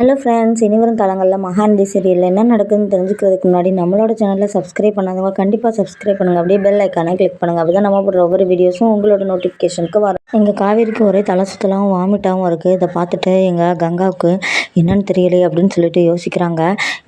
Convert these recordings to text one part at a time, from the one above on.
Hello friends இனிவரும் காலங்களில் மகாநதி சீரியலில் என்ன நடக்குதுன்னு தெரிஞ்சுக்கிறதுக்கு முன்னாடி நம்மளோட சேனலில் சப்ஸ்கிரைப் பண்ணாதவங்க கண்டிப்பாக சப்ஸ்கிரைப் பண்ணுங்கள் அப்படியே பெல் ஐக்கானே கிளிக் பண்ணுங்கள் அப்படி தான் நம்ம போடுற ஒவ்வொரு வீடியோஸும் உங்களோட நோட்டிஃபிகேஷனுக்கு வரும். எங்கள் காவேரிக்கு ஒரே தலை சுத்தலாகவும் வாமிட்டாகவும் இருக்குது இதை பார்த்துட்டு எங்கள் கங்காவுக்கு என்னன்னு தெரியலையே அப்படின்னு சொல்லிட்டு யோசிக்கிறாங்க.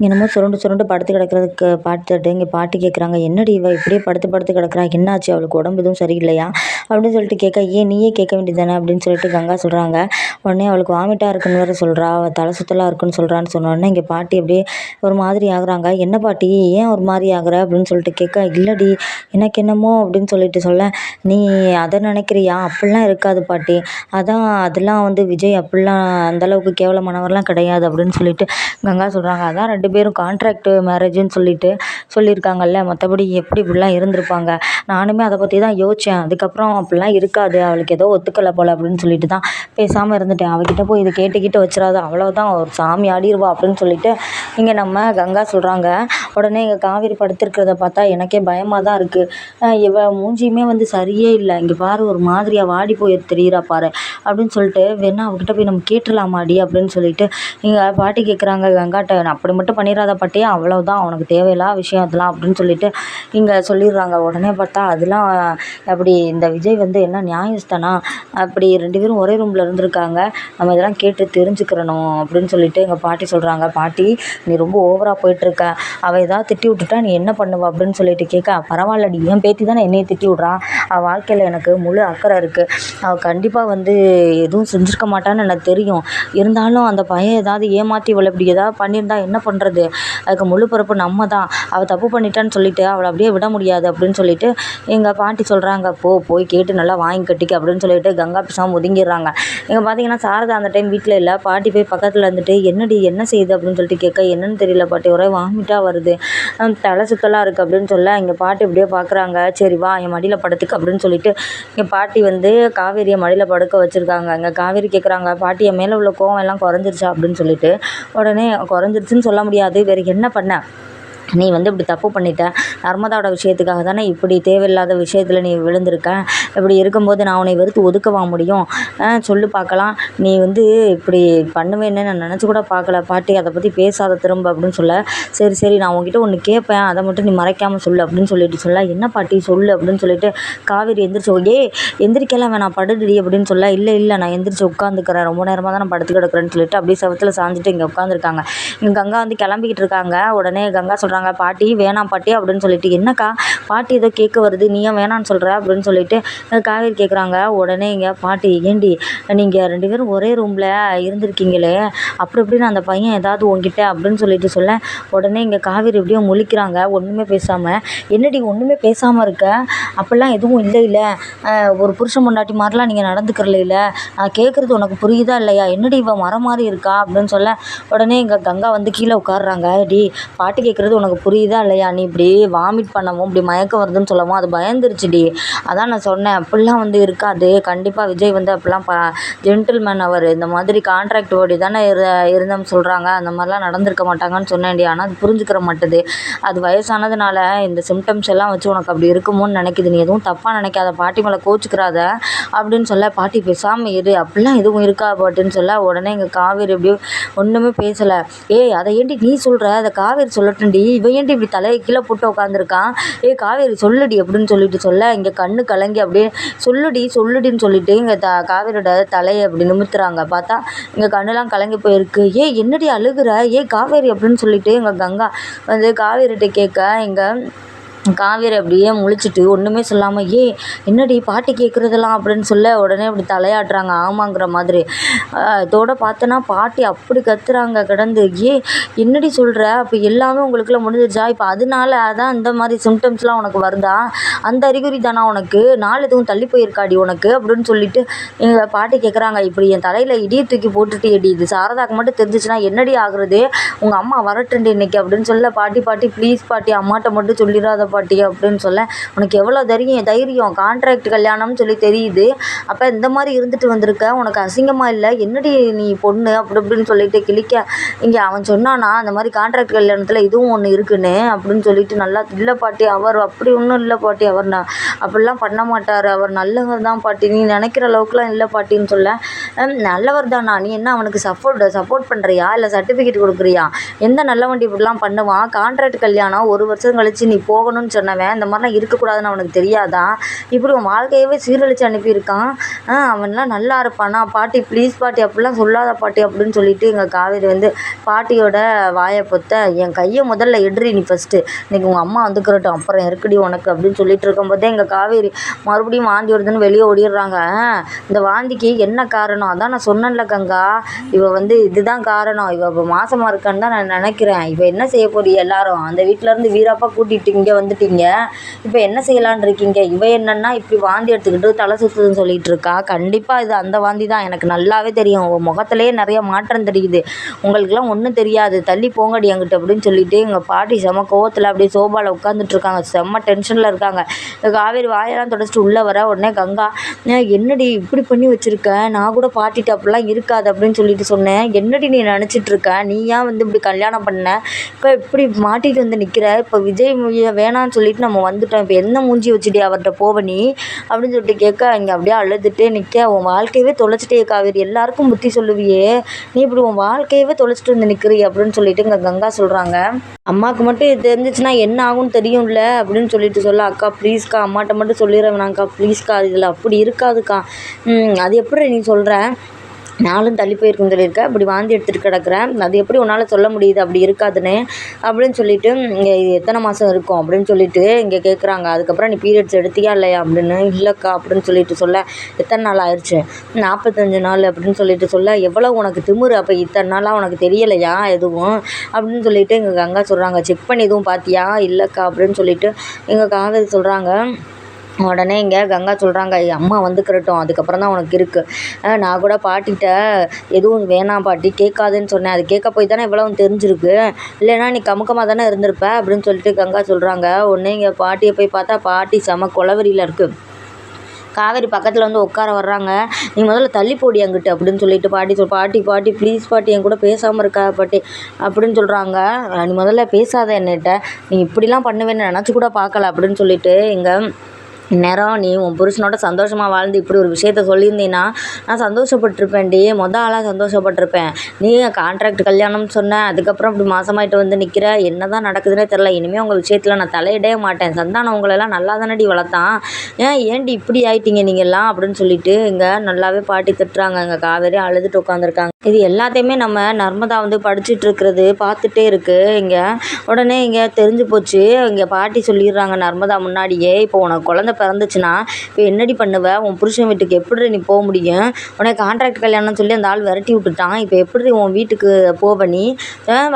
என்னமோ சுருண்டு சுருண்டு படுத்து கிடக்கிறதுக்கு பார்த்துட்டு இங்கே பாட்டி கேட்குறாங்க என்னடி இவ இப்படியே படுத்து படுத்து கிடக்குறா? என்னாச்சு? அவளுக்கு உடம்பு எதுவும் சரியில்லையா? அப்படின்னு சொல்லிட்டு கேட்க ஏன் நீயே கேட்க வேண்டியதானே அப்படின்னு சொல்லிட்டு கங்கா சொல்கிறாங்க உடனே அவளுக்கு வாமிட்டாக இருக்குன்னு வேறு சொல்கிறா அவள் தலை நல்லா இருக்குன்னு சொல்கிறான்னு சொன்னோடனே இங்கே பாட்டி அப்படியே ஒரு மாதிரி ஆகுறாங்க. என்ன பாட்டி? ஏன் ஒரு மாதிரி ஆகுற? அப்படின்னு சொல்லிட்டு கேட்க இல்லைடி எனக்கு என்னமோ அப்படின்னு சொல்லிட்டு சொல்ல நீ அதை நினைக்கிறியா? அப்படிலாம் இருக்காது பாட்டி. அதான் அதெல்லாம் வந்து விஜய் அப்படிலாம் அந்தளவுக்கு கேவலமானவர்லாம் கிடையாது. அப்படின்னு சொல்லிட்டு கங்கா சொல்கிறாங்க அதான் ரெண்டு பேரும் கான்ட்ராக்ட் மேரேஜுன்னு சொல்லிட்டு சொல்லியிருக்காங்கல்ல மற்றபடி எப்படி இப்படிலாம் இருந்திருப்பாங்க? நானுமே அதை பற்றி தான் யோசித்தேன் அதுக்கப்புறம் அப்படிலாம் இருக்காது. அவளுக்கு ஏதோ ஒத்துக்கலை போல் அப்படின்னு சொல்லிட்டு தான் பேசாமல் இருந்துட்டேன். அவகிட்ட போய் இது கேட்டுக்கிட்டு வச்சிடாத. அவ்வளோதான் ஒரு சாமி ஆடிடுவா அப்படின்னு சொல்லிட்டு இங்கே நம்ம கங்கா சொல்கிறாங்க உடனே இங்கே காவேரி படுத்திருக்கிறத பார்த்தா எனக்கே பயமாக தான் இருக்குது இவ மூஞ்சியுமே வந்து சரியே இல்லை. இங்கே பாரு ஒரு மாதிரியாக வாடி போய் தெரியுறா பாரு அப்படின்னு சொல்லிட்டு வேணா அவகிட்ட போய் நம்ம கேட்டுடலாமாடி அப்படின்னு சொல்லிட்டு இங்கே பாட்டி கேட்குறாங்க கங்காட்ட அப்படி மட்டும் பண்ணிடாத பாட்டியே அவ்வளோதான் அவனுக்கு தேவையில்லாத விஷயம் அதெல்லாம் அப்படின்னு சொல்லிட்டு இங்கே சொல்லிடுறாங்க. உடனே பார்த்தா அதெல்லாம் அப்படி இந்த விஜய் வந்து என்ன நியாயஸ்தானா? அப்படி ரெண்டு பேரும் ஒரே ரூமில் இருந்திருக்காங்க. நம்ம இதெல்லாம் கேட்டு தெரிஞ்சுக்கிறணும் அப்படின்னு சொல்லிட்டு எங்கள் பாட்டி சொல்கிறாங்க பாட்டி நீ ரொம்ப ஓவராக போயிட்டுருக்க. அவள் ஏதாவது திட்டி விட்டுட்டா நீ என்ன பண்ணுவ? அப்படின்னு சொல்லிட்டு கேட்க பரவாயில்லடி என் பேத்தி தானே என்னையை திட்டி விட்றா. அவள் வாழ்க்கையில் எனக்கு முழு அக்கறை இருக்குது அவள் கண்டிப்பாக வந்து எதுவும் செஞ்சுருக்க மாட்டான்னு எனக்கு தெரியும். இருந்தாலும் அந்த பையன் ஏதாவது ஏமாற்றி இவளை இப்படி ஏதாவது பண்ணியிருந்தா என்ன பண்ணுறது அதுக்கு முழு பொறுப்பு நம்ம தான் அவள் தப்பு பண்ணிட்டான்னு சொல்லிட்டு அவளை அப்படியே விட முடியாது. அப்படின்னு சொல்லிட்டு எங்கள் பாட்டி சொல்கிறாங்க போ போய் கேட்டு நல்லா வாங்கி கட்டிக்க. அப்படின்னு சொல்லிட்டு கங்கா பேசாமல் ஒதுங்கிடுறாங்க. இங்கே பார்த்தீங்கன்னா சாரதா அந்த டைம் வீட்டில் இல்லை. பாட்டி போய் பக்கத்தில் இருந்து வந்துட்டு என்னடி என்ன செய்யுது அப்படின்னு சொல்லிட்டு கேட்க என்னன்னு தெரியல பாட்டி ஒரே வாமிட்டாக வருது. தலை சுத்தலாக இருக்குது அப்படின்னு சொல்ல இங்கே பாட்டி இப்படியே பார்க்குறாங்க சரி வா என் மடியில் படத்துக்கு அப்படின்னு சொல்லிட்டு எங்கள் பாட்டி வந்து காவேரியை மடியில் படுக்க வச்சுருக்காங்க. இங்கே காவேரி கேட்குறாங்க பாட்டி என் மேலே உள்ள கோவம் எல்லாம் குறைஞ்சிருச்சா? அப்படின்னு சொல்லிட்டு உடனே குறைஞ்சிருச்சுன்னு சொல்ல முடியாது. வேறு என்ன பண்ண? நீ வந்து இப்படி தப்பு பண்ணிட்ட. நர்மதாவோட விஷயத்துக்காக தானே இப்படி தேவையில்லாத விஷயத்தில் நீ விழுந்திருக்க. இப்படி இருக்கும்போது நான் உன்னை வெறுத்து ஒதுக்கவா முடியும்? சொல்லு பார்க்கலாம். நீ வந்து இப்படி பண்ணுவேன்னு நான் நினச்சி கூட பார்க்கல. பாட்டி அதை பற்றி பேசாத திரும்ப அப்படின்னு சொல்ல. சரி சரி நான் உங்ககிட்ட ஒன்று கேட்பேன் அதை மட்டும் நீ மறைக்காமல் சொல்லு அப்படின்னு சொல்லிட்டு சொல்ல. என்ன பாட்டி சொல்லு அப்படின்னு சொல்லிட்டு காவேரி எந்திரிச்சு ஏ எந்திரிக்கலாம் வேணாம் படுடி அப்படின்னு சொல்ல. இல்லை இல்லை நான் எந்திரிச்சு உட்காந்துக்கிறேன். ரொம்ப நேரமாக தான் நான் படுத்து கிடக்குறேன்னு சொல்லிட்டு அப்படியே செவத்தில் சாஞ்சிட்டு இங்கே உட்காந்துருக்காங்க. இங்கே கங்கா வந்து கிளம்பிக்கிட்டு இருக்காங்க. உடனே கங்கா சொல்கிறாங்க பாட்டி வேணாம் பாட்டி அப்படின்னு சொல்லிட்டு என்னக்கா பாட்டி ஏதோ கேட்க வருது நீ ஏன் வேணான்னு சொல்கிற அப்படின்னு சொல்லிட்டு காவேரி கேட்குறாங்க உடனே இங்கே பாட்டி ஏண்டி நீங்கள் ரெண்டு பேரும் ஒரே ரூமில் இருந்திருக்கீங்களே அப்படி இப்படின்னு அந்த பையன் ஏதாவது உங்ககிட்ட அப்படின்னு சொல்லிட்டு சொல்ல. உடனே இங்கே காவேரி எப்படியும் முழிக்கிறாங்க. ஒன்றுமே பேசாமல் என்னடி ஒன்றுமே பேசாமல் இருக்க? அப்படிலாம் எதுவும் இல்லை இல்லை. ஒரு புருஷன் பொண்டாட்டி மாதிரிலாம் நீங்கள் நடந்துக்கிறல இல்லை. நான் கேட்குறது உனக்கு புரியுதா இல்லையா? என்னடி இவன் மரம் மாதிரி இருக்கா? அப்படின்னு சொல்ல. உடனே இங்கே கங்கா வந்து கீழே உட்காடுறாங்க டி பாட்டு கேட்குறது உனக்கு புரியுதா இல்லையா? நீ இப்படி வாமிட் பண்ணவும் இப்படி மயக்கம் வருதுன்னு சொல்லவும் அது பயந்துருச்சுடி. அதான் நான் சொன்னேன் அப்படிலாம் வந்து இருக்காது. கண்டிப்பாக விஜய் வந்து அப்படிலாம் ப ஜென்டில்மேன் அவர். இந்த மாதிரி கான்ட்ராக்ட் ஓடி தானே இரு இருந்தோம்னு சொல்கிறாங்க அந்த மாதிரிலாம் நடந்திருக்க மாட்டாங்கன்னு சொன்னேன்டி. ஆனால் அது புரிஞ்சுக்கிற மாட்டுது. அது வயசானதுனால இந்த சிம்டம்ஸ் எல்லாம் வச்சு உனக்கு அப்படி இருக்குமோன்னு நினைக்குது. நீ எதுவும் தப்பாக நினைக்காத. பாட்டி மேலே கோச்சுக்கிறாத. அப்படின்னு சொல்ல பாட்டி பேசாமல் இரு. அப்படிலாம் எதுவும் இருக்கா? பாட்டுன்னு சொல்ல உடனே இங்கே காவேரி எப்படியோ ஒன்றுமே பேசலை. ஏய் அதை ஏன்டி நீ சொல்கிற அதை காவேரி சொல்லட்டும்டி. இவன் இப்படி தலையை கீழே போட்டு உட்காந்துருக்கான் ஏய் காவேரி சொல்லுடி அப்படின்னு சொல்லிட்டு சொல்ல இங்கே கண்ணு கலங்கி அப்படியே சொல்லுடி சொல்லுடின்னு சொல்லிட்டு இங்கே த காவேரியோட தலையை அப்படி நிமித்துறாங்க. பார்த்தா இங்கே கண்ணுலாம் கலங்கி போயிருக்கு. ஏ என்னடி அழுகுற? ஏ காவேரி அப்படின்னு சொல்லிட்டு எங்கள் கங்கா வந்து காவேரிகிட்ட கேட்க இங்கே காவேரி அப்படியே முழிச்சிட்டு ஒன்றுமே சொல்லாமல் ஏ என்னடி பாட்டி கேட்குறதெல்லாம் அப்படின்னு சொல்ல உடனே அப்படி தலையாட்டுறாங்க. ஆமாங்கிற மாதிரி. அதோட இதோட பார்த்தோன்னா பாட்டி அப்படி கத்துறாங்க கிடந்து. ஏ என்னடி சொல்கிற அப்போ எல்லாமே உங்களுக்குள்ள முடிஞ்சிருச்சா? இப்போ அதனால அதான் இந்த மாதிரி சிம்டம்ஸ்லாம் உனக்கு வருதா? அந்த அறிகுறி தானா உனக்கு? நாள் எதுவும் தள்ளி போயிருக்காடி உனக்கு? அப்படின்னு சொல்லிட்டு எங்கள் பாட்டி கேட்குறாங்க இப்படி என் தலையில் இடியை தூக்கி போட்டுட்டு எடி இது சாரதாக்கு மட்டும் தெரிஞ்சிச்சுன்னா என்னடி ஆகுறது? உங்கள் அம்மா வரட்டுண்டு இன்னைக்கு. அப்படின்னு சொல்ல பாட்டி பாட்டி ப்ளீஸ் பாட்டி அம்மாட்ட மட்டும் சொல்லிடாத பாட்டி அப்படின்னு சொல்ல உனக்கு எவ்வளோ தைரியம் தைரியம் கான்ட்ராக்ட் கல்யாணம்னு சொல்லி தெரியுது. அப்போ இந்த மாதிரி இருந்துட்டு வந்திருக்க உனக்கு அசிங்கமாக இல்லை? என்னடி நீ பொண்ணு? அப்படி இப்படின்னு சொல்லிட்டு கிழிக்க. இங்கே அவன் சொன்னானா அந்த மாதிரி கான்ட்ராக்ட் கல்யாணத்தில் இதுவும் ஒன்று இருக்குன்னு அப்படின்னு சொல்லிட்டு நல்லா இல்லை பாட்டி அவர் அப்படி ஒன்றும் இல்லை பாட்டி அவர் நான் அப்படிலாம் பண்ண மாட்டார். அவர் நல்லவர் தான் பாட்டி. நீ நினைக்கிற அளவுக்குலாம் இல்லை பாட்டின்னு சொல்ல நல்லவர் தானா? நீ என்ன அவனுக்கு சப்போர்ட் சப்போர்ட் பண்ணுறியா இல்லை சர்டிஃபிகேட் கொடுக்குறியா? எந்த நல்ல வண்டி இப்படிலாம் பண்ணுவான்? கான்ட்ராக்ட் கல்யாணம் ஒரு வருஷம் கழிச்சு நீ போகணும் போகணும்னு சொன்னவன். இந்த மாதிரிலாம் இருக்கக்கூடாதுன்னு அவனுக்கு தெரியாதா? இப்படி உன் வாழ்க்கையவே சீரழிச்சு அனுப்பியிருக்கான். ஆ அவன்லாம் நல்லா இருப்பானா? பாட்டி ப்ளீஸ் பாட்டி அப்படிலாம் சொல்லாத பாட்டி அப்படின்னு சொல்லிட்டு எங்கள் காவேரி வந்து பாட்டியோட வாயை பொத்த என் கையை முதல்ல எடுறி நீ ஃபஸ்ட்டு இன்னைக்கு உங்கள் அம்மா வந்துக்கிறட்டும். அப்புறம் இருக்குடி உனக்கு அப்படின்னு சொல்லிட்டு இருக்கும்போதே எங்கள் காவேரி மறுபடியும் வாந்தி வருதுன்னு வெளியே ஓடிடுறாங்க. இந்த வாந்திக்கு என்ன காரணம்? அதான் நான் சொன்னேன்ல கங்கா. இவ வந்து இதுதான் காரணம். இவ இப்போ மாசமாக இருக்கான்னு தான் நான் நினைக்கிறேன். இப்போ என்ன செய்ய போறீ எல்லாரும்? அந்த வீட்டிலேருந்து வீராப்பா கூட்டிகிட்டு இங்கே வந்துட்டீங்க. இப்போ என்ன செய்யலான் இருக்கீங்க? இவ என்னன்னா இப்படி வாந்தி எடுத்துக்கிட்டு தலை சுற்றுதுன்னு சொல்லிட்டு இருக்கா. கண்டிப்பாக இது அந்த வாந்தி தான். எனக்கு நல்லாவே தெரியும். உன் முகத்துலேயே நிறைய மாற்றம் தெரியுது. உங்களுக்குலாம் ஒன்றும் தெரியாது. தள்ளி போங்கடி என்கிட்ட அப்படின்னு சொல்லிட்டு எங்கள் பாட்டி செம கோவத்தில் அப்படியே சோபாவில் உட்காந்துட்டு இருக்காங்க. செம்ம டென்ஷனில் இருக்காங்க. காவேரி வாயெல்லாம் தொடச்சிட்டு உள்ளே வர உடனே கங்கா என்னடி இப்படி பண்ணி வச்சுருக்கேன் நான் கூட பாட்டிட்டு அப்படிலாம் இருக்காது அப்படின்னு சொல்லிட்டு சொன்னேன். என்னடி நீ நினச்சிட்டு இருக்க? நீ ஏன் வந்து இப்படி கல்யாணம் பண்ண? இப்போ இப்படி மாட்டிட்டு வந்து நிற்கிற இப்போ விஜய் மொழியை வேணான்னு சொல்லிட்டு நம்ம வந்துட்டோம். இப்போ என்ன மூஞ்சி வச்சுடி அவர்கிட்ட போவ நீ அப்படின்னு சொல்லிட்டு கேட்க இங்கே அப்படியே அழுதுகிட்டே நிற்க உன் வாழ்க்கையவே தொலைச்சிட்டே காவேரி. எல்லாருக்கும் புத்தி சொல்லுவியே. நீ இப்படி உன் வாழ்க்கையவே தொலைச்சிட்டு வந்து நிற்கிறீ அப்படின்னு சொல்லிட்டு இங்கே கங்கா சொல்கிறாங்க அம்மாவுக்கு மட்டும் இது தெரிஞ்சிச்சுன்னா என்ன ஆகும்னு தெரியும்ல அப்படின்னு சொல்லிட்டு சொல்ல அக்கா ப்ளீஸ்க்கா அம்மாட்ட மட்டும் சொல்லிடுறேன் வேணாங்க்கா ப்ளீஸ்க்கா இதில் அப்படி இருக்காதுக்கா. அது எப்படி நீ சொல்கிற நாளும் தள்ளி போயிருக்குன்னு சொல்லியிருக்கேன் இப்படி வாந்தி எடுத்துகிட்டு கிடக்குறேன். அது எப்படி உன்னால் சொல்ல முடியுது? அப்படி இருக்காதுன்னு அப்படின்னு சொல்லிட்டு இங்கே இது எத்தனை மாதம் இருக்கும் அப்படின்னு சொல்லிட்டு இங்கே கேட்குறாங்க அதுக்கப்புறம் நீ பீரியட்ஸ் எடுத்தியா இல்லையா அப்படின்னு. இல்லைக்கா அப்படின்னு சொல்லிட்டு சொல்ல எத்தனை நாள் ஆயிடுச்சு நாற்பத்தஞ்சு நாள் அப்படின்னு சொல்லிட்டு சொல்ல எவ்வளோ உனக்கு திமிரு? அப்போ இத்தனை நாளாக உனக்கு தெரியலையா எதுவும்? அப்படின்னு சொல்லிட்டு எங்கள் கங்கா சொல்கிறாங்க செக் பண்ணி எதுவும் பார்த்தியா? இல்லைக்கா அப்படின்னு சொல்லிட்டு எங்கள் காதல் சொல்கிறாங்க உடனே இங்கே கங்கா சொல்கிறாங்க அம்மா வந்துக்கிறட்டும் அதுக்கப்புறம் தான் உனக்கு இருக்குது நான் கூட பாட்டிகிட்ட எதுவும் வேணாம் பாட்டி கேட்காதுன்னு சொன்னேன். அது கேட்க போய் தானே இவ்வளோ தெரிஞ்சிருக்கு. இல்லைன்னா நீ கமுக்கமாக தானே இருந்திருப்ப? அப்படின்னு சொல்லிட்டு கங்கா சொல்கிறாங்க உடனே இங்கே பாட்டியை போய் பார்த்தா பாட்டி செம குளவரியில் இருக்குது காவேரி பக்கத்தில் வந்து உட்கார வர்றாங்க. நீ முதல்ல தள்ளி போடி அங்கிட்டு அப்படின்னு சொல்லிட்டு பாட்டி சொல் பாட்டி பாட்டி ப்ளீஸ் பாட்டி என் கூட பேசாமல் இருக்கா பாட்டி அப்படின்னு சொல்கிறாங்க நீ முதல்ல பேசாத என்னட்ட. நீ இப்படிலாம் பண்ணுவேன்னு நினச்சி கூட பார்க்கல அப்படின்னு சொல்லிட்டு இங்கே இந்நேரம் நீ உன் புருஷனோட சந்தோஷமாக வாழ்ந்து இப்படி ஒரு விஷயத்த சொல்லியிருந்தீன்னா நான் சந்தோஷப்பட்டிருப்பேன்டி. மொதல் ஆளாக சந்தோஷப்பட்டிருப்பேன். நீ கான்ட்ராக்ட் கல்யாணம்னு சொன்ன அதுக்கப்புறம் இப்படி மாசமாயிட்டு வந்து நிற்கிற என்ன தான் நடக்குதுன்னே தெரில இனிமேல் உங்கள் விஷயத்தில் நான் தலையிடவே மாட்டேன். சந்தானம் உங்களெல்லாம் நல்லா தானடி வளர்த்தான். ஏன் ஏன்டி இப்படி ஆயிட்டீங்க நீங்கள்லாம் அப்படின்னு சொல்லிட்டு இங்கே நல்லாவே பாட்டி திட்டுறாங்க. இங்கே காவேரி அழுதுட்டு உட்காந்துருக்காங்க. இது எல்லாத்தையுமே நம்ம நர்மதா வந்து படிச்சுட்டு இருக்கிறது பார்த்துட்டே இருக்குது இங்கே உடனே இங்கே தெரிஞ்சு போச்சு. இங்கே பாட்டி சொல்லிடுறாங்க நர்மதா முன்னாடியே இப்போ உனக்கு குழந்த பிறந்துச்சுன்னா இப்போ என்னடி பண்ணுவ? உன் புருஷன் வீட்டுக்கு எப்படி நீ போக முடியும்? உனக்கு கான்ட்ராக்ட் கல்யாணம்னு சொல்லி அந்த ஆள் விரட்டி விட்டுட்டான். இப்போ எப்படி உன் வீட்டுக்கு போவ நீ?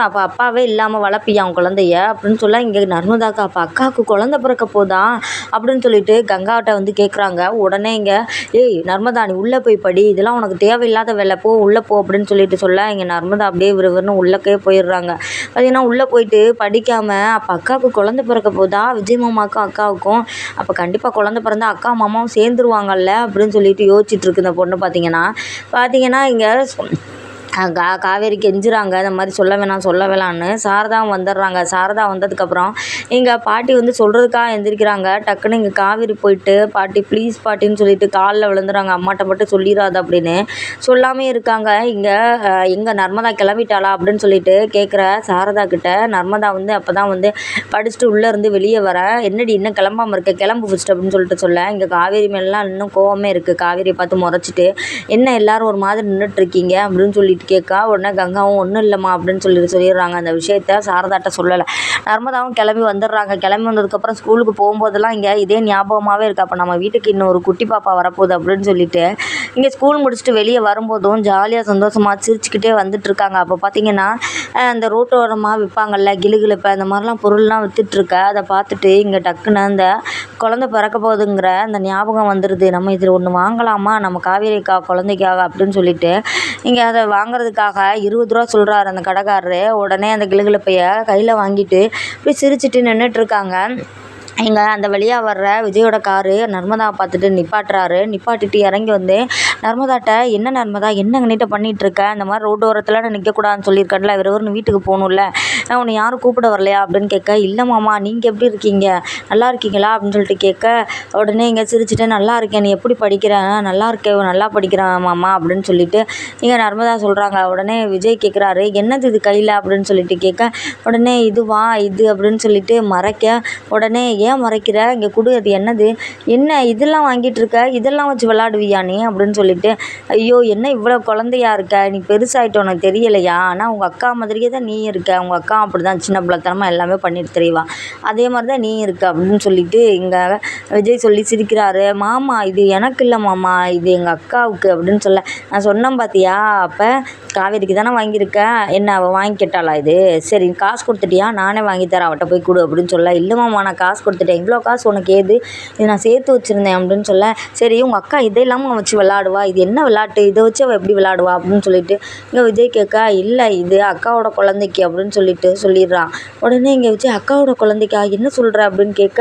அப்போ அப்பாவே இல்லாமல் வளர்ப்பியா உன் குழந்தைய? அப்படின்னு சொல்ல இங்கே நர்மதாக்கா அப்போ அக்காவுக்கு குழந்த பிறக்க போதா? அப்படின்னு சொல்லிட்டு கங்காட்ட வந்து கேட்குறாங்க உடனே இங்கே ஏய் நர்மதா நீ உள்ளே போய் படி. இதெல்லாம் உனக்கு தேவையில்லாத வேலை. போ உள்ளே போ அப்படின்னு சொல்லிட்டு சொல்ல இங்கே நர்மதா அப்படியே விறுவிறுன்னு உள்ளக்கே போயிடுறாங்க. பார்த்தீங்கன்னா உள்ளே போயிட்டு படிக்காமல் அப்போ அக்காவுக்கு குழந்த பிறக்க போதா? விஜய் மாமாக்கும் அக்காவுக்கும்? அப்போ கண்டிப்பாக குழந்த பிறந்தா அக்கா மாமாவும் சேர்ந்துருவாங்கல்ல அப்படின்னு சொல்லிட்டு யோசிச்சுட்டு இருக்கு இந்த பொண்ணு பார்த்தீங்கன்னா பார்த்தீங்கன்னா இங்கே கா காவேரி கெஞ்சுறாங்க. இந்த மாதிரி சொல்ல வேணாம் சொல்ல வேணான்னு சாரதாவும் வந்துடுறாங்க. சாரதா வந்ததுக்கப்புறம் எங்கள் பாட்டி வந்து சொல்கிறதுக்காக எந்திரிக்கிறாங்க. டக்குன்னு இங்கே காவேரி போயிட்டு பாட்டி ப்ளீஸ் பாட்டின்னு சொல்லிட்டு காலில் விழுந்துறாங்க. அம்மாட்ட மட்டும் சொல்லிடாது அப்படின்னு சொல்லாமே இருக்காங்க. இங்கே எங்கே நர்மதா கிளம்பிட்டாளா அப்படின்னு சொல்லிட்டு கேட்குற சாரதா கிட்ட நர்மதா வந்து அப்போ தான் வந்து படிச்சுட்டு உள்ளே இருந்து வெளியே வர. என்னடி இன்னும் கிளம்பாமல் இருக்க? கிளம்பு ஃபஸ்ட் அப்படின்னு சொல்லிட்டு சொல்ல. இங்கே காவேரி மேலாம் இன்னும் கோவமே இருக்குது காவேரியை பார்த்து முறைச்சிட்டு என்ன எல்லாரும் ஒரு மாதிரி நின்றுட்டு இருக்கீங்க? அப்படின்னு சொல்லிட்டு கேட்கா உடனே கங்காவும் ஒன்றும் இல்லைம்மா அப்படின்னு சொல்லி சொல்லிடுறாங்க. அந்த விஷயத்த சாரதாட்ட சொல்லலை. நர்மதாவும் கிளம்பி வந்துடுறாங்க. கிளம்பி வந்ததுக்கப்புறம் ஸ்கூலுக்கு போகும்போதெல்லாம் இங்கே இதே ஞாபகமாகவே இருக்குது அப்போ நம்ம வீட்டுக்கு இன்னும் ஒரு குட்டி பாப்பா வரப்போகுது அப்படின்னு சொல்லிட்டு இங்கே ஸ்கூல் முடிச்சுட்டு வெளியே வரும்போதும் ஜாலியாக சந்தோஷமாக சிரிச்சுக்கிட்டே வந்துட்டு இருக்காங்க. அப்போ பார்த்தீங்கன்னா அந்த ரோட்டோரமாக விற்பாங்கல்ல கிளுகிழப்பை அந்த மாதிரிலாம் பொருள்லாம் விற்றுட்ருக்க அதை பார்த்துட்டு இங்கே டக்குன்னு அந்த குழந்த பிறக்க போகுதுங்கிற அந்த ஞாபகம் வந்துடுது நம்ம இதில் ஒன்று வாங்கலாமா? நம்ம காவேரிக்கா குழந்தைக்காக அப்படின்னு சொல்லிட்டு இங்கே அதை வாங்க வாங்குறதுக்காக இருபது ரூபா சொல்கிறாரு அந்த கடைக்காரரு. உடனே அந்த கிளுகிழப்பையை கையில் வாங்கிட்டு இப்படி சிரிச்சிட்டு நின்றுட்டுருக்காங்க இங்கே அந்த வழியாக வர்ற விஜயோட காரு நர்மதாவை பார்த்துட்டு நிப்பாட்டுறாரு. நிப்பாட்டிட்டு இறங்கி வந்து நர்மதாட்ட என்ன நர்மதா என்ன நீட்ட பண்ணிகிட்ருக்க இந்த மாதிரி ரோடு ஓரத்தில் நான் நிற்கக்கூடாதுன்னு சொல்லியிருக்கேன்ல வேறு வீட்டுக்கு போகணும்ல. உன்னை யாரும் கூப்பிட வரலையா? அப்படின்னு கேட்க இல்லை மாமா நீங்கள் எப்படி இருக்கீங்க? நல்லா இருக்கீங்களா? அப்படின்னு சொல்லிட்டு கேட்க உடனே இங்கே சிரிச்சிட்டு நல்லா இருக்கேன் நீ எப்படி படிக்கிற? நல்லா இருக்கேன் நல்லா படிக்கிறேன் மாமா அப்படின்னு சொல்லிட்டு இங்கே நர்மதா சொல்கிறாங்க உடனே விஜய் கேட்குறாரு என்னது இது கையில்? அப்படின்னு சொல்லிட்டு கேட்க உடனே இதுவா இது? அப்படின்னு சொல்லிட்டு மறைக்க உடனே ஏன் மறைக்கிற? இங்கே கொடு அது என்னது? என்ன இதெல்லாம் வாங்கிட்டு இருக்க இதெல்லாம் வச்சு விளாடுவியா நீ? அப்படின்னு சொல்லிட்டு ஐயோ என்ன இவ்வளோ குழந்தையா இருக்க? நீ பெருசாகிட்ட உனக்கு தெரியலையா? ஆனால் உங்கள் அக்கா மாதிரியே தான் நீ இருக்க. உங்கள் அக்கா அப்படி தான் சின்ன பிள்ளைத்தனமாக எல்லாமே பண்ணிட்டு தெரியவா அதே மாதிரி தான் நீ இருக்க. அப்படின்னு சொல்லிட்டு இங்கே விஜய் சொல்லி சிரிக்கிறாரு. மாமா இது எனக்கு இல்லை மாமா. இது எங்கள் அக்காவுக்கு. அப்படின்னு சொல்ல நான் சொன்னேன் பார்த்தியா அப்போ காவேரிக்கு தானே வாங்கியிருக்கேன் என்ன அவள் வாங்கி கேட்டாளா இது? சரி காசு கொடுத்துட்டியா? நானே வாங்கி தரேன் அவட்ட போய் கொடு அப்படின்னு சொல்ல. இல்லைம்மா நான் காசு கொடுத்துட்டேன். இவ்வளோ காசு உனக்கு ஏது? இது நான் சேர்த்து வச்சுருந்தேன் அப்படின்னு சொல்ல. சரி உங்கள் அக்கா இதை இல்லாமல் வச்சு விளாடுவா? இது என்ன விளாட்டு? இதை வச்சு அவள் எப்படி விளாடுவா? அப்படின்னு சொல்லிட்டு இங்கே விஜய் கேட்க இல்லை இது அக்காவோட குழந்தைக்கு அப்படின்னு சொல்லிட்டு சொல்லிடுறான். உடனே இங்கே விஜய் அக்காவோட குழந்தைக்கா? என்ன சொல்கிற அப்படின்னு கேட்க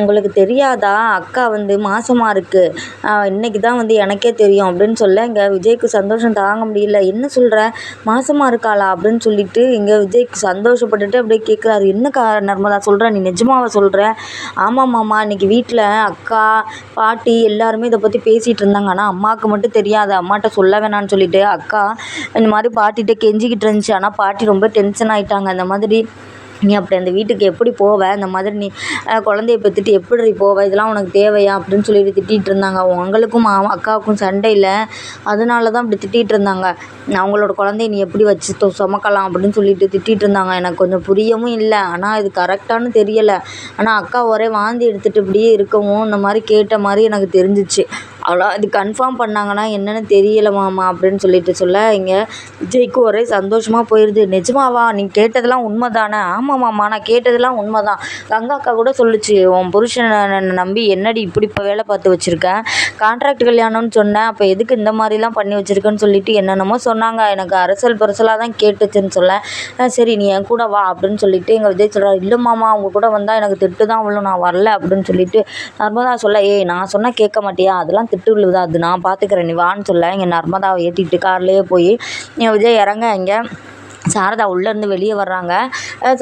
உங்களுக்கு தெரியாதா? அக்கா வந்து மாசமாக இருக்குது இன்றைக்கி தான் வந்து எனக்கே தெரியும் அப்படின்னு சொல்ல. இங்கே விஜய்க்கு சந்தோஷம் தாங்க முடியல. என்ன என்ன சொல்கிற மாசமாக இருக்காளா அப்படின்னு சொல்லிட்டு இங்கே விஜய்க்கு சந்தோஷப்பட்டுட்டு அப்படியே கேட்குறாரு என்னக்கா நர்மதா சொல்கிற நீ நிஜமாவா சொல்கிற ஆமாம் மாமா இன்றைக்கி வீட்டில் அக்கா பாட்டி எல்லாருமே இதை பற்றி பேசிகிட்டு இருந்தாங்க. ஆனால் அம்மாவுக்கு மட்டும் தெரியாது. அம்மாட்ட சொல்ல வேணான்னு சொல்லிட்டு அக்கா இந்த மாதிரி பாட்டிகிட்ட கெஞ்சிக்கிட்டு இருந்துச்சு. ஆனால் பாட்டி ரொம்ப டென்ஷன் ஆகிட்டாங்க அந்த மாதிரி நீ அப்படி அந்த வீட்டுக்கு எப்படி போவ? இந்த மாதிரி நீ குழந்தைய பெற்றுட்டு எப்படி போவ? இதெல்லாம் உனக்கு தேவையா? அப்படின்னு சொல்லிட்டு திட்டிகிட்டு இருந்தாங்க. உங்களுக்கும் மாமா அக்காவுக்கும் சண்டை இல்லை. அதனால தான் அப்படி திட்டிகிட்டு இருந்தாங்க. அவங்களோட குழந்தைய நீ எப்படி வச்சு சுமக்கலாம் அப்படின்னு சொல்லிட்டு திட்டிகிட்டு இருந்தாங்க. எனக்கு கொஞ்சம் புரியவும் இல்லை. ஆனால் இது கரெக்டானு தெரியலை. ஆனால் அக்கா ஒரே வாந்தி எடுத்துகிட்டு இப்படியே இருக்கவும் இந்த மாதிரி கேட்ட மாதிரி எனக்கு தெரிஞ்சிச்சு. அவ்வளோ அது கன்ஃபார்ம் பண்ணாங்கன்னா என்னென்னு தெரியலை மாமா அப்படின்னு சொல்லிட்டு சொல்ல இங்கே விஜய்க்கு ஒரே சந்தோஷமாக போயிடுது நிஜமாவா? நீ கேட்டதெல்லாம் உண்மை தானே ஆமாம் மாமா நான் கேட்டதெல்லாம் உண்மை தான் கங்கா அக்கா கூட சொல்லுச்சு உன் புருஷனை நம்பி என்னடி இப்படி இப்போ வேலை பார்த்து வச்சுருக்கேன் கான்ட்ராக்ட் கல்யாணம்னு சொன்னேன் அப்போ எதுக்கு இந்த மாதிரிலாம் பண்ணி வச்சுருக்கேன்னு சொல்லிட்டு என்னென்னமோ சொன்னாங்க. எனக்கு அரசல் பரசலாக தான் கேட்டுச்சுன்னு சொல்ல சரி நீ என் கூட வா அப்படின்னு சொல்லிட்டு எங்கள் விஜய் சொல்கிறார் இல்லை மாமா அவங்க கூட வந்தால் எனக்கு திட்டு தான் விழும் நான் வரல அப்படின்னு சொல்லிட்டு நர்மதா சொல்ல ஏய் நான் சொன்னால் கேட்க மாட்டியா? அதெல்லாம் திட்டு விழுவுதா அது நான் பார்த்துக்கிறேன் நீ வான்னு சொல்ல. இங்கே நர்மதாவை ஏற்றிட்டு கார்லேயே போய் விஜய் இறங்க இங்கே சாரதா உள்ளேருந்து வெளியே வர்றாங்க.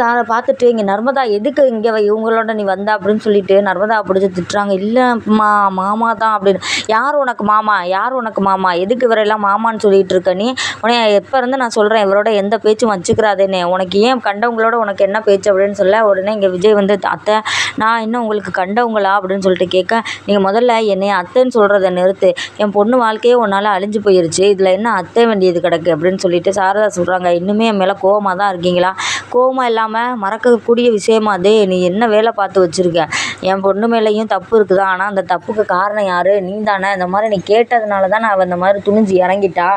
சாரை பார்த்துட்டு இங்கே நர்மதா எதுக்கு இங்கே இவங்களோட நீ வந்த அப்படின்னு சொல்லிட்டு நர்மதா பிடிச்சி திட்டுறாங்க. இல்லைம்மா மாமா தான் அப்படின்னு. யார் உனக்கு மாமா? யார் உனக்கு மாமா? எதுக்கு இவரெல்லாம் மாமான்னு சொல்லிட்டு இருக்க நீ? உனே எப்போ இருந்து நான் சொல்கிறேன் இவரோட எந்த பேச்சும் வச்சுக்கிறாதேன்னு. உனக்கு ஏன் கண்டவங்களோட உனக்கு என்ன பேச்சு அப்படின்னு சொல்ல உடனே இங்கே விஜய் வந்து அத்தை நான் இன்னும் உங்களுக்கு கண்டவங்களா? அப்படின்னு சொல்லிட்டு கேட்க நீங்கள் முதல்ல என்னை அத்தைன்னு சொல்கிறத நிறுத்து. என் பொண்ணு வாழ்க்கையே உன்னால் அழிஞ்சு போயிருச்சு. இதில் என்ன அத்தை வேண்டியது கிடக்கு? அப்படின்னு சொல்லிட்டு சாரதா சொல்கிறாங்க இன்னுமே என் மேலே கோவமாக தான் இருக்கீங்களா? கோவமாக இல்லாமல் மறக்கக்கூடிய விஷயமா அது நீ என்ன வேலை பார்த்து வச்சுருக்க? என் பொண்ணு மேலேயும் தப்பு இருக்குது? ஆனால் அந்த தப்புக்கு காரணம் யார்? நீ தானே இந்த மாதிரி நீ கேட்டதுனால தான் அவள் இந்த மாதிரி துணிஞ்சு இறங்கிட்டா.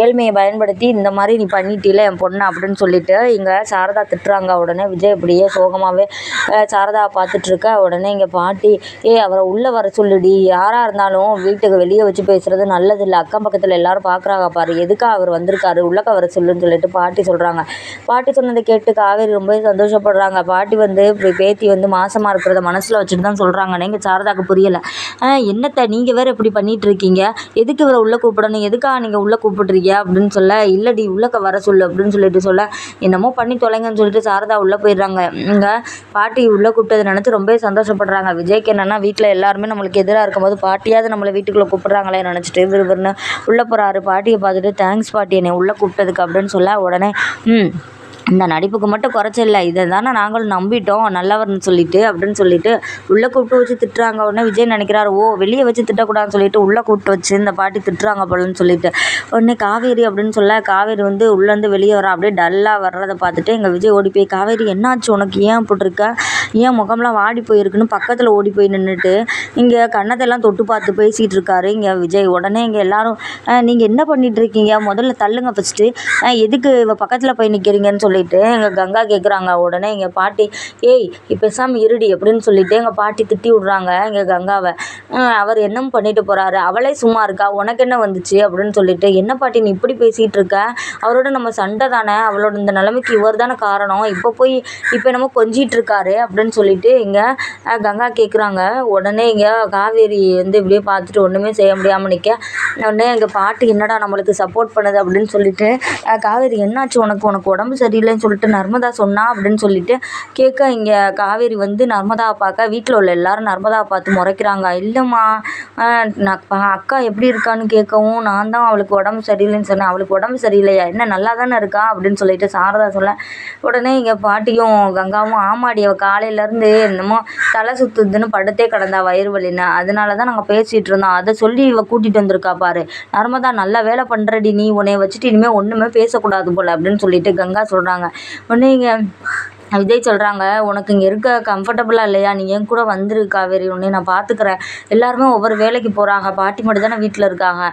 ஏழ்மையை பயன்படுத்தி இந்த மாதிரி நீ பண்ணிட்டில என் பொண்ணை அப்படின்னு சொல்லிட்டு இங்கே சாரதா திட்டுறாங்க. உடனே விஜய் இப்படியே சோகமாகவே சாரதாவை பார்த்துட்ருக்க உடனே இங்கே பாட்டி ஏ அவரை உள்ளே வர சொல்லுடி. யாராக இருந்தாலும் வீட்டுக்கு வெளியே வச்சு பேசுகிறது நல்லதில்லை. அக்கம் பக்கத்தில் எல்லோரும் பார்க்குறாங்க பாரு. எதுக்காக அவர் வந்திருக்காரு? உள்ளக்க வர சொல்லுன்னு சொல்லிட்டு பாட்டி சொல்கிறாங்க பாட்டி சொன்னதை கேட்டு காவேரி ரொம்பவே சந்தோஷப்படுறாங்க. பாட்டி வந்து இப்படி பேத்தி வந்து மாசமாக இருக்கிறத மனசில் வச்சுட்டு தான் சொல்கிறாங்கன்னு எங்கள் சாரதாக்கு புரியலை. என்னத்தை? நீங்கள் வேறு இப்படி பண்ணிகிட்டு இருக்கீங்க எதுக்கு இவரை உள்ளே கூப்பிடணும்? எதுக்காக நீங்கள் உள்ளே கூப்பிட்றீங்க அப்படின்னு சொல்ல இல்லடி உள்ளக்க வர சொல்லு அப்படின்னு சொல்லிட்டு சொல்ல என்னமோ பண்ணி தொலைங்கன்னு சொல்லிட்டு சாரதா உள்ளே போயிடுறாங்க. இங்கே பாட்டி உள்ளே கூப்பிட்டதை நினச்சி ரொம்பவே சந்தோஷப்படுறாங்க. விஜய்க்கு என்னென்னா வீட்டில் எல்லாருமே நம்மளுக்கு எதிராக இருக்கும்போது பாட்டியாவது நம்மளை வீட்டுக்குள்ளே கூப்பிட்றாங்களே நினச்சிட்டு விறுவிறுன்னு உள்ளே போகிறாரு பாட்டியை பார்த்துட்டு தேங்க்ஸ் பாட்டி என்னை உள்ளே கூப்பிட்டதுக்கு அப்படின்னு சொல்ல உடனே ம் இந்த நடிப்புக்கு மட்டும் குறைச்சல்ல. இதை தானே நாங்களும் நம்பிட்டோம். நல்லவர்னு சொல்லிட்டு அப்படின்னு சொல்லிட்டு உள்ளே கூப்பிட்டு வச்சு திட்டுறாங்க. உடனே விஜய் நினைக்கிறாரு ஓ வெளியே வச்சு திட்டக்கூடாதுன்னு சொல்லிட்டு உள்ளே கூப்பிட்டு வச்சு இந்த பாட்டி திட்டுறாங்க போலன்னு சொல்லிட்டு. உடனே காவேரி அப்படின்னு சொல்ல காவேரி வந்து உள்ளேருந்து வெளியே வர அப்படியே டல்லாக வர்றதை பார்த்துட்டு எங்கள் விஜய் ஓடி போய் காவேரி என்னாச்சு உனக்கு? ஏன் போட்டிருக்க ஏன் முகம்லாம் வாடி போயிருக்குன்னு பக்கத்தில் ஓடி போய் நின்றுட்டு இங்கே கண்ணத்தெல்லாம் தொட்டு பார்த்து பேசிகிட்டு இருக்காரு. இங்கே விஜய். உடனே இங்கே எல்லாரும் நீங்கள் என்ன பண்ணிட்டு இருக்கீங்க? முதல்ல தள்ளுங்க ஃபஸ்ட்டு எதுக்கு இவ பக்கத்தில் போய் நிற்கிறீங்கன்னு சொல்லி சொல்லிட்டு எங்கள் கங்கா கேட்குறாங்க உடனே எங்கள் பாட்டி ஏய் இப்போ பேசாமல் இருடி அப்படின்னு சொல்லிட்டு எங்கள் பாட்டி திட்டி விட்றாங்க எங்கள் கங்காவை. அவர் என்னமும் பண்ணிட்டு போகிறாரு அவளே சும்மா இருக்கா? உனக்கு என்ன வந்துச்சு? அப்படின்னு சொல்லிட்டு என்ன பாட்டி நீ இப்படி பேசிகிட்டு இருக்க? அவரோட நம்ம சண்டை தானே? அவளோட இந்த நிலைமைக்கு இவர் தானே காரணம்? இப்போ போய் இப்போ என்னமோ கொஞ்சிட்டு இருக்காரு அப்படின்னு சொல்லிட்டு இங்கே கங்கா கேட்குறாங்க உடனே இங்கே காவேரி வந்து இப்படியே பார்த்துட்டு ஒன்றுமே செய்ய முடியாமல் நிற்க உடனே எங்கள் பாட்டி என்னடா நம்மளுக்கு சப்போர்ட் பண்ணுது? அப்படின்னு சொல்லிட்டு காவேரி என்னாச்சு உனக்கு? உனக்கு உடம்பு சரியில்லை? இல்லைன்னு சொல்லிட்டு நர்மதா சொன்னா அப்படின்னு சொல்லிட்டு கேட்க இங்கே காவேரி வந்து நர்மதாவை பார்க்க வீட்டில் உள்ள எல்லாரும் நர்மதாவை பார்த்து முறைக்கிறாங்க. இல்லைம்மா நான் அக்கா எப்படி இருக்கான்னு கேட்கவும் நான் தான் அவளுக்கு உடம்பு சரியில்லைன்னு சொன்னேன். அவளுக்கு உடம்பு சரியில்லையா? என்ன நல்லா தானே இருக்கா? அப்படின்னு சொல்லிட்டு சாரதா சொல்ல உடனே இங்கே பாட்டியும் கங்காவும் ஆமாடி அவள் காலையிலேருந்து என்னமோ தலை சுற்றுதுன்னு படுத்தே கிடந்தா வயிறு வலின்னு. அதனால தான் நாங்கள் பேசிகிட்டு இருந்தோம். அதை சொல்லி இவ கூட்டிகிட்டு வந்திருக்கா பாரு. நர்மதா நல்லா வேலை பண்ணுறடி நீ உன்னைய வச்சுட்டு இனிமேல் ஒன்றுமே பேசக்கூடாது போல் அப்படின்னு சொல்லிட்டு கங்கா சொல்கிறாங்க உடனே இங்கே விஜய் சொல்கிறாங்க உனக்கு இங்கே இருக்க கம்ஃபர்டபுளாக இல்லையா? நீ என் கூட வந்துரு காவேரி? உன்னை நான் பார்த்துக்கிறேன் எல்லாருமே ஒவ்வொரு வேலைக்கு போகிறாங்க பாட்டி மட்டும் தானே வீட்டில் இருக்காங்க.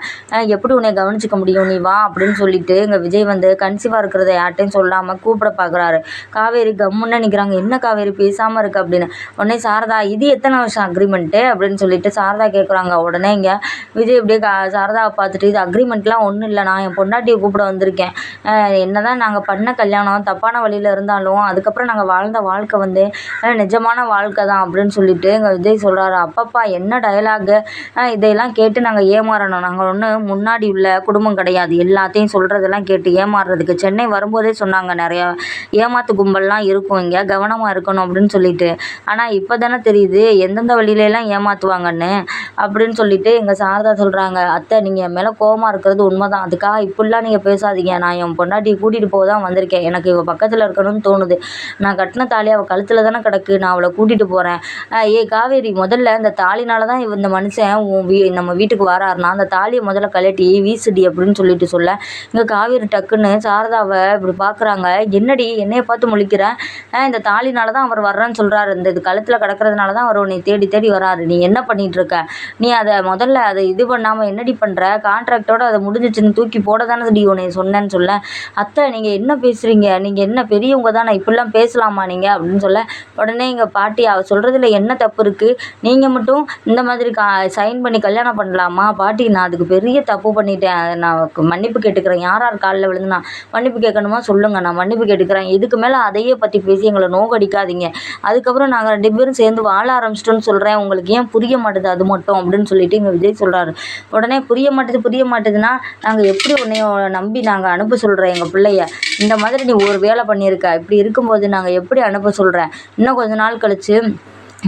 எப்படி உன்னை கவனிச்சிக்க முடியும்? நீ வா அப்படின்னு சொல்லிட்டு இங்கே விஜய் வந்து கன்சீவாக இருக்கிறத யார்ட்டையும் சொல்லாமல் கூப்பிட பார்க்குறாரு காவேரி கம்முன்னு நிற்கிறாங்க என்ன காவேரி? பேசாமல் இருக்கு அப்படின்னு. உடனே சாரதா இது எத்தனை வருஷம் அக்ரிமெண்ட்டு அப்படின்னு சொல்லிட்டு சாரதா கேட்குறாங்க உடனே இங்கே விஜய் இப்படியே கா சாரதாவை பார்த்துட்டு இது அக்ரிமெண்ட்லாம் ஒன்றும் இல்லை. நான் என் பொண்டாட்டியை கூப்பிட வந்திருக்கேன். என்ன தான் நாங்கள் பண்ண கல்யாணம் தப்பான வழியில் இருந்தாலும் அதுக்கப்புறம் நாங்கள் வாழ்ந்த வாழ்க்கை வந்து நிஜமான வாழ்க்கை தான் அப்படின்னு சொல்லிட்டு எங்கள் விஜய் சொல்கிறாரு அப்பப்பா என்ன டயலாகு இதையெல்லாம் கேட்டு நாங்கள் ஏமாறணும். நாங்கள் ஒன்று முன்னாடி உள்ள குடும்பம் கிடையாது. எல்லாத்தையும் சொல்கிறதெல்லாம் கேட்டு ஏமாறுறதுக்கு சென்னை வரும்போதே சொன்னாங்க நிறையா. ஏமாத்து கும்பல்லாம் இருக்கும் இங்கே கவனமாக இருக்கணும் அப்படின்னு சொல்லிட்டு. ஆனால் இப்போ தானே தெரியுது எந்தெந்த வழியிலலாம் ஏமாற்றுவாங்கன்னு அப்படின்னு சொல்லிட்டு எங்கள் சாரதா சொல்கிறாங்க அத்தை நீங்கள் என் மேலே கோபமாக இருக்கிறது உண்மைதான். அதுக்காக இப்படிலாம் நீங்கள் பேசாதீங்க. நான் என் பொண்டாட்டியை கூட்டிகிட்டு போக தான் வந்திருக்கேன். எனக்கு இவள் பக்கத்தில் இருக்கணும்னு தோணுது. நான் கட்டின தாலி அவள் கழுத்தில் தானே கிடக்கு நான் அவளை கூட்டிகிட்டு போகிறேன் ஏ காவேரி முதல்ல இந்த தாலினால தான் இவ இந்த மனுஷன் உன் வீ நம்ம வீட்டுக்கு வராருனா அந்த தாலியை முதல்ல கழட்டி வீசுடி அப்படின்னு சொல்லிட்டு சொல்ல. இங்கே காவேரி டக்குன்னு சாரதாவை இப்படி பார்க்குறாங்க என்னடி என்னையை பார்த்து முழிக்கிறேன் இந்த தாலினால தான் அவர் வர்றேன்னு சொல்கிறாரு இந்த இது கழுத்தில் கிடக்கிறதுனால தான் அவர் உன்னை தேடி தேடி வராரு. நீ என்ன பண்ணிகிட்டு இருக்க? நீ அதை முதல்ல அதை இது பண்ணாமல் என்னடி பண்ணுற கான்ட்ராக்டோட அதை முடிஞ்சிச்சுன்னு தூக்கி போட தானே டி உன்னை சொன்னேன்னு சொல்ல. அத்தை நீங்கள் என்ன பேசுகிறீங்க நீங்கள் என்ன பெரியவங்க தானே? இப்படிலாம் பேசலாமா நீங்கள் அப்படின்னு சொல்ல உடனே எங்கள் பாட்டி அவள் சொல்கிறதுல என்ன தப்பு இருக்குது நீங்கள் மட்டும் இந்த மாதிரி கா சைன் பண்ணி கல்யாணம் பண்ணலாமா? பாட்டி நான் அதுக்கு பெரிய தப்பு பண்ணிட்டேன். அதை நான் மன்னிப்பு கேட்டுக்கிறேன். யார் யார் காலில் விழுந்து நான் மன்னிப்பு கேட்கணுமா? சொல்லுங்கள் நான் மன்னிப்பு கேட்டுக்கிறேன். இதுக்கு மேலே அதையே பற்றி பேசி எங்களை நோகடிக்காதீங்க. அதுக்கப்புறம் நாங்கள் ரெண்டு பேரும் சேர்ந்து வாழ ஆரம்பிச்சிட்டோன்னு சொல்கிறேன் உங்களுக்கு ஏன் புரிய மாட்டுது அது மட்டும்? அப்படின்னு சொல்லிட்டு இங்கே விஜய் சொல்கிறாரு உடனே புரிய மாட்டுது புரிய மாட்டுதுன்னா நாங்கள் எப்படி உன்னைய நம்பி நாங்கள் அனுப்ப சொல்கிறோம் எங்கள் பிள்ளைய? இந்த மாதிரி நீ ஒரு வேலை பண்ணியிருக்க. இப்படி இருக்கும்போது நாங்கள் எப்படி அனுப்ப சொல்கிறேன் இன்னும் கொஞ்ச நாள் கழிச்சு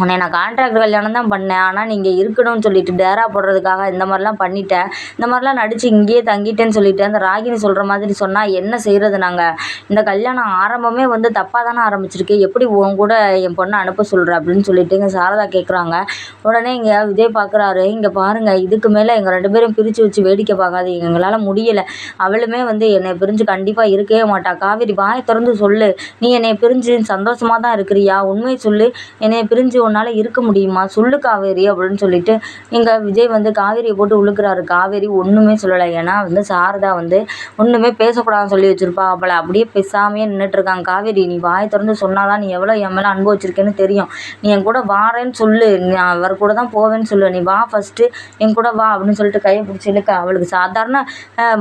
உன்னை நான் கான்ட்ராக்ட் கல்யாணம் தான் பண்ணேன். ஆனால் நீங்கள் இருக்கணும்னு சொல்லிட்டு டேரா போடுறதுக்காக இந்த மாதிரிலாம் பண்ணிட்டேன். இந்த மாதிரிலாம் நடித்து இங்கேயே தங்கிட்டேன்னு சொல்லிட்டு அந்த ராகினி சொல்கிற மாதிரி சொன்னால் என்ன செய்கிறது நாங்கள் இந்த கல்யாணம் ஆரம்பமே வந்து தப்பாக தானே ஆரம்பிச்சிருக்கு. எப்படி உன் கூட என் பொண்ணை அனுப்ப சொல்கிற அப்படின்னு சொல்லிட்டு இங்கே சாரதா கேட்குறாங்க உடனே இங்கே விஜய் பார்க்குறாரு இங்கே பாருங்கள் இதுக்கு மேலே எங்கள் ரெண்டு பேரும் பிரித்து வச்சு வேடிக்கை பார்க்காது எங்களால் முடியலை. அவளுமே வந்து என்னை பிரிஞ்சு கண்டிப்பாக இருக்கவே மாட்டா. காவேரி வாயை திறந்து சொல்லு. நீ என்னை பிரிஞ்சு சந்தோஷமாக தான் இருக்கிறியா? உண்மையை சொல்லு. என்னை பிரிஞ்சு உன்னால் இருக்க முடியுமா? சொல்லு காவேரி அப்படின்னு சொல்லிட்டு இங்கே விஜய் வந்து காவேரியை போட்டு உழுக்கிறாரு. காவேரி ஒன்றுமே சொல்லலை. ஏன்னா வந்து சாரதா வந்து ஒன்றுமே பேசக்கூடாதுன்னு சொல்லி வச்சுருப்பா. அவளை அப்படியே பேசாமையே நின்றுட்டு இருக்காங்க. காவேரி நீ வாயை திறந்து சொன்னாதான் நீ எவ்வளோ என் மேலே அனுபவிச்சிருக்கேன்னு தெரியும். நீ என் கூட வாரேன்னு சொல்லு. நான் அவர் கூட தான் போவேன்னு சொல்லு. நீ வா ஃபஸ்ட்டு என் கூட வா அப்படின்னு சொல்லிட்டு கையை பிடிச்சி இழுக்க. அவளுக்கு சாதாரண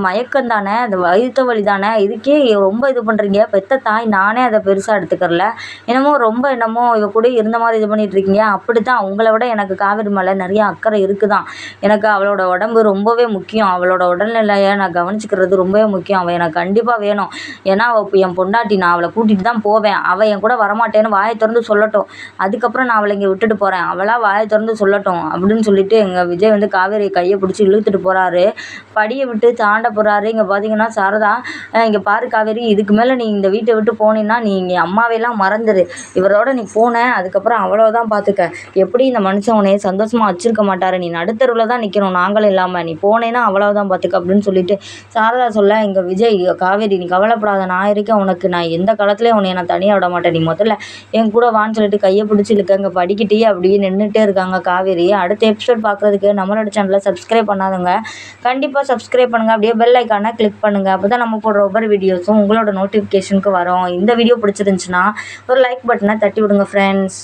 மயக்கம் தானே. அந்த வயிற்று வலி தானே. இதுக்கே ரொம்ப இது பண்ணுறீங்க பெத்த தாய் நானே அதை பெருசாக எடுத்துக்கறல. என்னமோ ரொம்ப என்னமோ இவ கூட இருந்த மாதிரி இது பண்ணிட்டு இருக்கீங்க அப்படி தான் உங்களை விட எனக்கு காவேரி மேலே நிறைய அக்கறை இருக்குதான். எனக்கு அவளோட உடம்பு ரொம்பவே முக்கியம். அவளோட உடல்நிலையை நான் கவனிச்சிக்கிறது ரொம்பவே முக்கியம். அவள் எனக்கு கண்டிப்பாக வேணும். ஏன்னா அவள் இப்போ என் பொண்டாட்டி நான் அவளை கூட்டிகிட்டு தான் போவேன். அவள் என் கூட வரமாட்டேன்னு வாயை திறந்து சொல்லட்டும். அதுக்கப்புறம் நான் அவளை இங்கே விட்டுட்டு போகிறேன் அவளாக வாயை திறந்து சொல்லட்டும் அப்படின்னு சொல்லிட்டு எங்கள் விஜய் வந்து காவேரி கையை பிடிச்சி இழுத்துட்டு போகிறாரு படியை விட்டு தாண்ட போகிறாரு இங்கே பார்த்தீங்கன்னா சாரதா இங்கே பாரு காவேரி இதுக்கு மேலே நீ இந்த வீட்டை விட்டு போனீன்னா நீ இங்கே அம்மாவையெல்லாம் மறந்துடு இவரோட நீ போன அதுக்கப்புறம் அவ்வளோதான் அவ்வளோதான் பார்த்துக்க எப்படி இந்த மனுஷன் உன்னைய சந்தோஷமாக வச்சிருக்க மாட்டார்? நீ நடுத்தருவில் தான் நிற்கணும் நாங்களும் இல்லாமல் நீ போனேன்னா அவ்வளோதான் பார்த்துக்க அப்படின்னு சொல்லிட்டு சாரதா சொல்ல இங்கே விஜய் காவேரி நீ கவலைப்படாத. நான் இருக்கேன் உனக்கு. நான் எந்த காலத்துலேயும் உன்னை நான் தனியாக விட மாட்டேன். நீ முதல்ல என் கூட வான்னு சொல்லிட்டு கையை பிடிச்சி இழுக்க இங்கே படிக்கிட்டே அப்படியே நின்றுட்டே இருக்காங்க காவேரி. அடுத்த எபிசோட் பார்க்குறதுக்கு நம்மளோட சேனலை சப்ஸ்கிரைப் பண்ணாதவங்க கண்டிப்பாக சப்ஸ்கிரைப் பண்ணுங்கள் அப்படியே பெல் ஐக்கானை கிளிக் பண்ணுங்கள் அப்போ தான் நம்ம போடுற ஒவ்வொரு வீடியோஸும் உங்களோட நோட்டிஃபிகேஷனுக்கு வரும். இந்த வீடியோ பிடிச்சிருந்துச்சுன்னா ஒரு லைக் பட்டனை தட்டி விடுங்க ஃப்ரெண்ட்ஸ்